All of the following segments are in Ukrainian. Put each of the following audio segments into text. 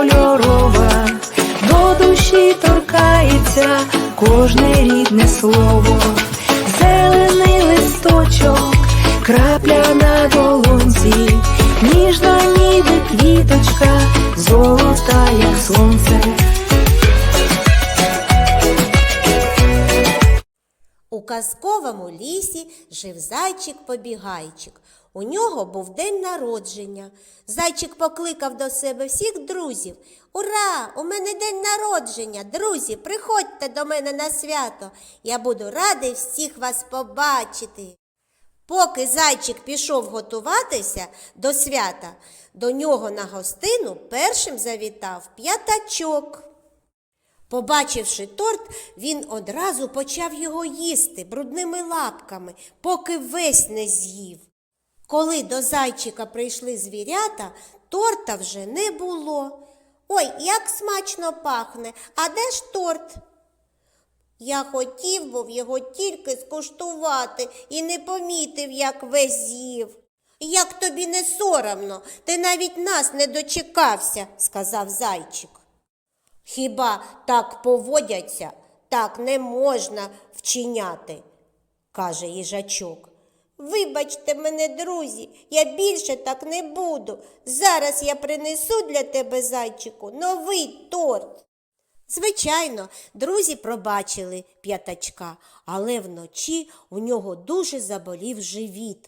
кольорова, до душі торкається кожне рідне слово, зелений листочок, крапля на долонці, ніжна ніби квіточка, золота, як сонце. Казковому лісі жив зайчик-побігайчик. У нього був день народження. Зайчик покликав до себе всіх друзів. Ура! У мене день народження! Друзі, приходьте до мене на свято. Я буду радий всіх вас побачити. Поки зайчик пішов готуватися до свята, до нього на гостину першим завітав п'ятачок. Побачивши торт, він одразу почав його їсти брудними лапками, поки весь не з'їв. Коли до зайчика прийшли звірята, торта вже не було. Ой, як смачно пахне, а де ж торт? Я хотів був його тільки скуштувати і не помітив, як весь з'їв. Як тобі не соромно, ти навіть нас не дочекався, сказав зайчик. Хіба так поводяться, так не можна вчиняти, каже їжачок. Вибачте мене, друзі, я більше так не буду. Зараз я принесу для тебе, зайчику, новий торт. Звичайно, друзі пробачили п'ятачка, але вночі у нього дуже заболів живіт.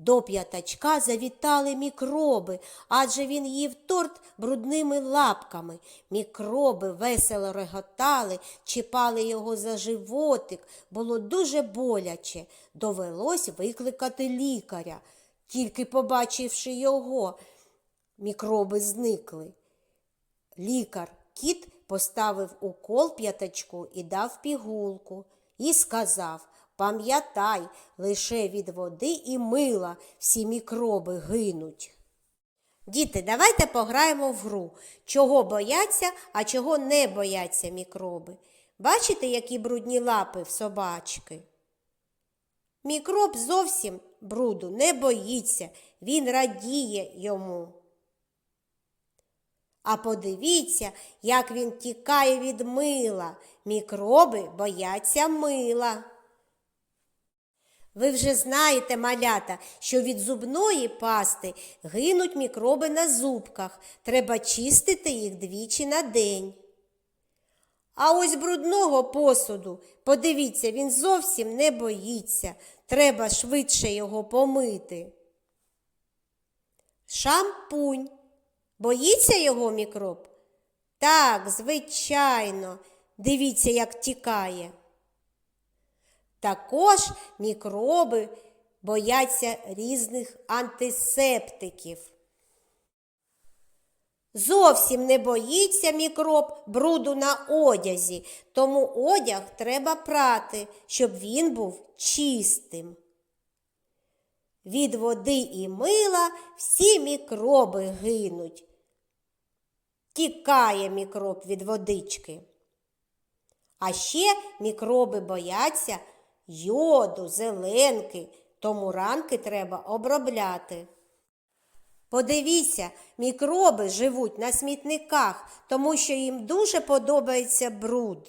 До п'ятачка завітали мікроби, адже він їв торт брудними лапками. Мікроби весело реготали, чіпали його за животик. Було дуже боляче. Довелось викликати лікаря. Тільки побачивши його, мікроби зникли. Лікар кіт поставив укол п'ятачку і дав пігулку. І сказав Пам'ятай, лише від води і мила всі мікроби гинуть. Діти, давайте пограємо в гру. Чого бояться, а чого не бояться мікроби. Бачите, які брудні лапи в собачки? Мікроб зовсім бруду не боїться, він радіє йому. А подивіться, як він тікає від мила. Мікроби бояться мила. Ви вже знаєте, малята, що від зубної пасти гинуть мікроби на зубках. Треба чистити їх двічі на день. А ось брудного посуду, подивіться, він зовсім не боїться. Треба швидше його помити. Шампунь. Боїться його мікроб? Так, звичайно. Дивіться, як тікає. Також мікроби бояться різних антисептиків. Зовсім не боїться мікроб бруду на одязі, тому одяг треба прати, щоб він був чистим. Від води і мила всі мікроби гинуть. Тікає мікроб від водички. А ще мікроби бояться йоду, зеленки, тому ранки треба обробляти. Подивіться, мікроби живуть на смітниках, тому що їм дуже подобається бруд.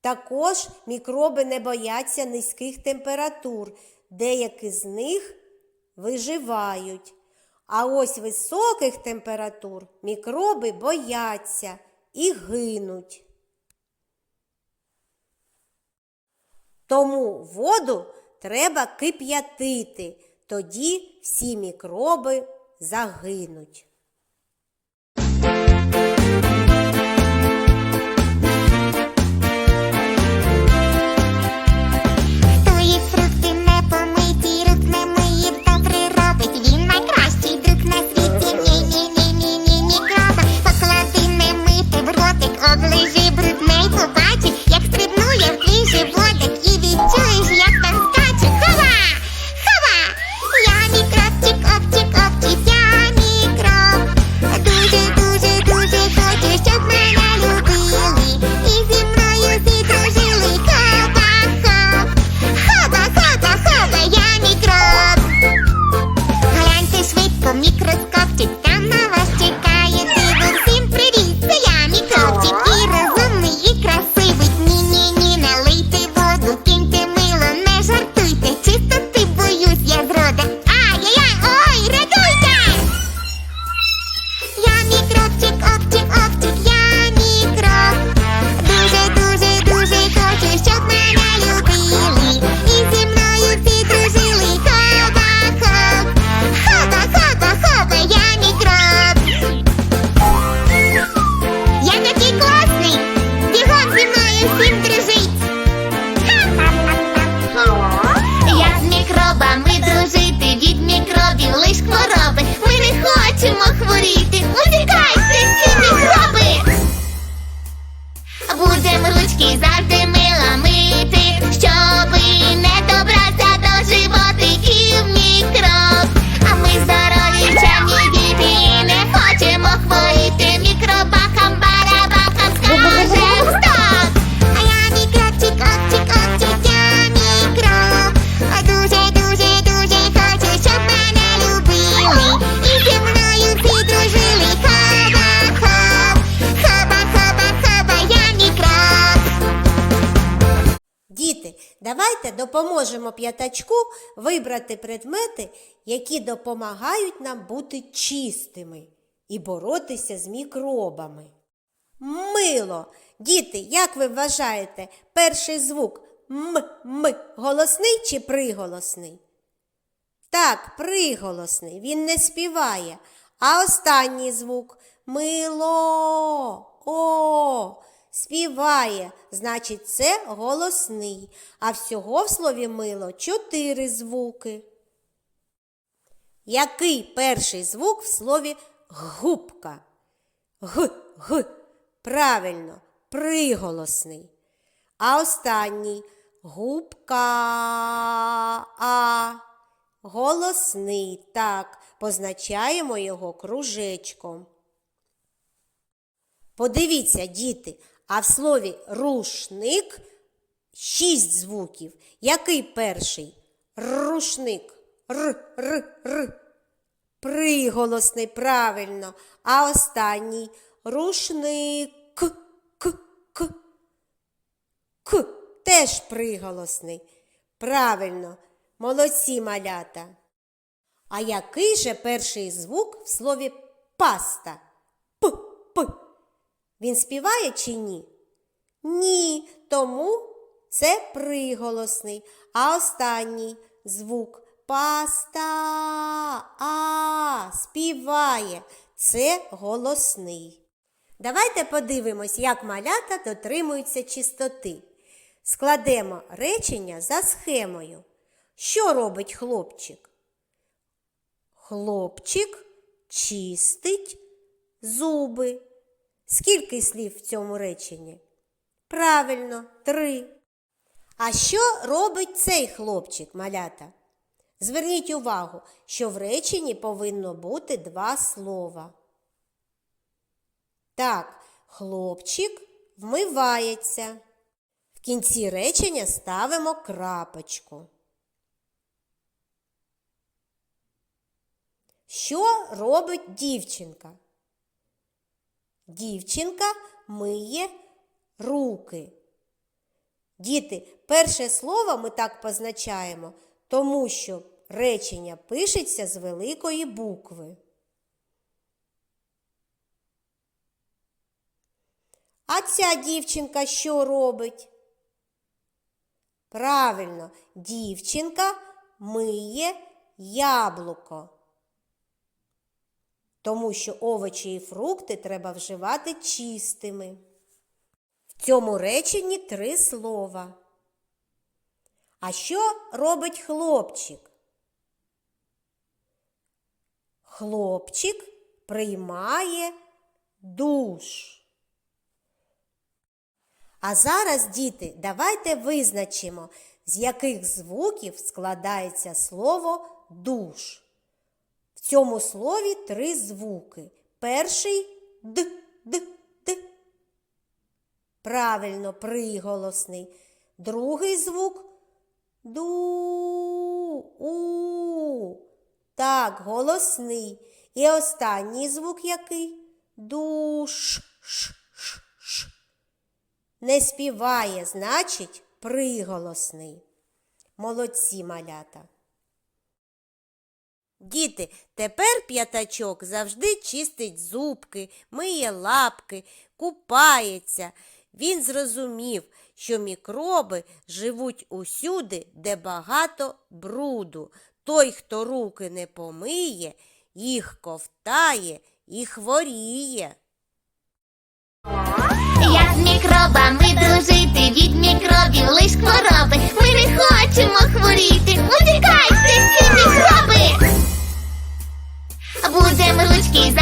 Також мікроби не бояться низьких температур, деякі з них виживають. А ось високих температур мікроби бояться і гинуть. Тому воду треба кип'ятити, тоді всі мікроби загинуть. Claudio Допоможемо п'ятачку вибрати предмети, які допомагають нам бути чистими і боротися з мікробами. Мило. Діти, як ви вважаєте, перший звук м м голосний чи приголосний? Так, приголосний, він не співає. А останній звук мило. О, співає, значить, це голосний. А всього в слові мило чотири звуки. Який перший звук в слові губка? Г, г. Правильно, приголосний. А останній губка а. Голосний. Так, позначаємо його кружечком. Подивіться, діти, а в слові рушник шість звуків. Який перший? Рушник. Р, р, р. Приголосний, правильно. А останній рушник. К, к, к. Теж приголосний. Правильно. Молодці малята. А який же перший звук в слові паста? П, п. Він співає чи ні? Ні, тому це приголосний. А останній звук паста а співає. Це голосний. Давайте подивимось, як малята дотримуються чистоти. Складемо речення за схемою. Що робить хлопчик? Хлопчик чистить зуби. Скільки слів в цьому реченні? Правильно, три. А що робить цей хлопчик, малята? Зверніть увагу, що в реченні повинно бути два слова. Так, хлопчик вмивається. В кінці речення ставимо крапочку. Що робить дівчинка? Дівчинка миє руки. Діти, перше слово ми так позначаємо, тому що речення пишеться з великої букви. А ця дівчинка що робить? Правильно, дівчинка миє яблуко. Тому що овочі і фрукти треба вживати чистими. В цьому реченні три слова. А що робить хлопчик? Хлопчик приймає душ. А зараз, діти, давайте визначимо, з яких звуків складається слово душ. В цьому слові три звуки. Перший д, д, д. Правильно, приголосний. Другий звук ду, у. Так, голосний. І останній звук який? Душ. Ш, ш, ш. Не співає, значить, приголосний. Молодці малята. Діти, тепер п'ятачок завжди чистить зубки, миє лапки, купається. Він зрозумів, що мікроби живуть усюди, де багато бруду. Той, хто руки не помиє, їх ковтає і хворіє. Як з мікробами дружити, від мікробів лиш хвороби. Ми не хочемо хворіти. Утікайте всі мікроби. He's.